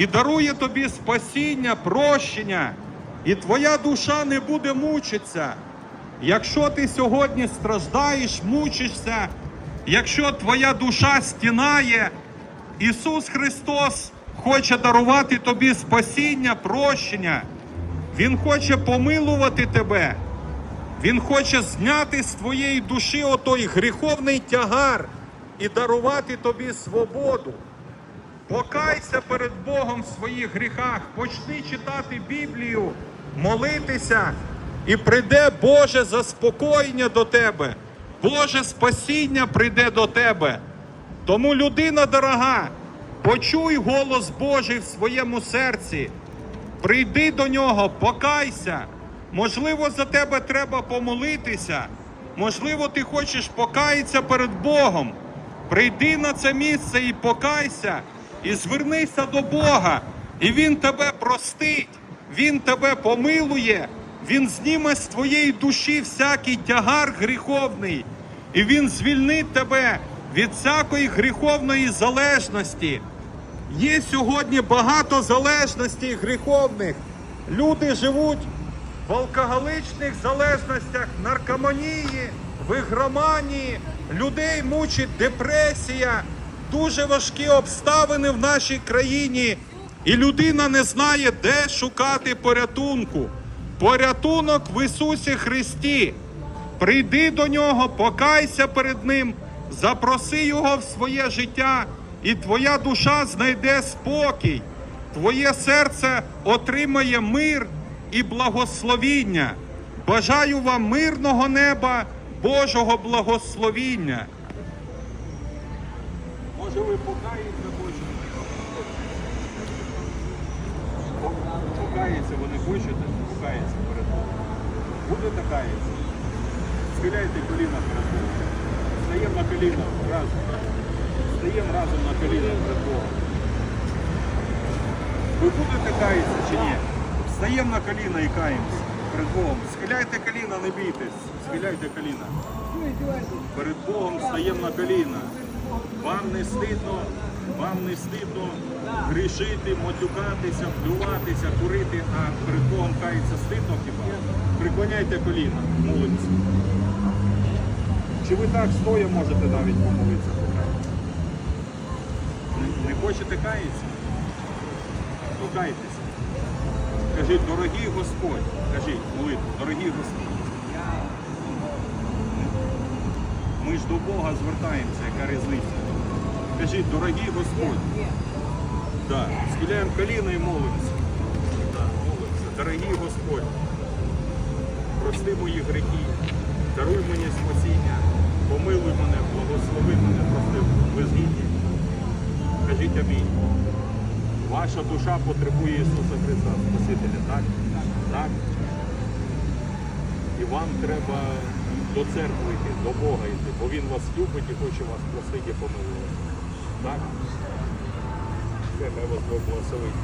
і дарує тобі спасіння, прощення, і твоя душа не буде мучитися. Якщо ти сьогодні страждаєш, мучишся, якщо твоя душа стінає, Ісус Христос хоче дарувати тобі спасіння, прощення. Він хоче помилувати тебе. Він хоче зняти з твоєї душі отой гріховний тягар і дарувати тобі свободу. Покайся перед Богом в своїх гріхах, почни читати Біблію, молитися, і прийде Боже заспокоєння до тебе, Боже спасіння прийде до тебе. Тому, людина дорога, почуй голос Божий в своєму серці, прийди до нього, покайся. Можливо, за тебе треба помолитися. Можливо, ти хочеш покаятися перед Богом. Прийди на це місце і покайся, і звернися до Бога, і Він тебе простить, Він тебе помилує, Він зніме з твоєї душі всякий тягар гріховний, і Він звільнить тебе від всякої гріховної залежності. Є сьогодні багато залежностей гріховних. Люди живуть в алкоголичних залежностях, наркоманії, в ігроманії, людей мучить депресія, дуже важкі обставини в нашій країні, і людина не знає, де шукати порятунку. Порятунок в Ісусі Христі. Прийди до нього, покайся перед Ним, запроси Його в своє життя, і твоя душа знайде спокій. Твоє серце отримає мир і благословіння. Бажаю вам мирного неба, Божого благословіння. Може ви покаєте, хочете? Покається, ви не хочете, покається перед Богом. Будете каятися? Схиляйте коліна перед Богом. Стаємо на коліна разом. Стаємо разом на коліна перед Богом. Ви будете каятися чи ні? Встаємо на коліна і каємося перед Богом. Схиляйте коліна, не бійтесь. Схиляйте коліна. Перед Богом стаємо на коліна. Вам не стидно, вам не стидно грішити, матюкатися, плюватися, курити, а перед Богом кається стидно хіба? Преклоняйте коліна, молимося. Чи ви так стоя можете навіть помолитися? Не, не хочете каятися? Покайтеся. Кажіть, дорогий Господь, кажіть молитву, дорогий Господь. Ж до Бога звертаємося, яка різниця. Кажіть, дорогий Господь. Да. Схиляємо коліна і молимося. Да, молимося. Дорогий Господь, прости мої гріхи, даруй мені спасіння, помилуй мене, благослови мене, прости, ви. Кажіть амінь. Ваша душа потребує Ісуса Христа, Спасителя, так? Так. І вам треба до церкви йти, до Бога йти, бо Він вас любить і хоче вас просити помилувати. Так? Хай вас Бог благословить.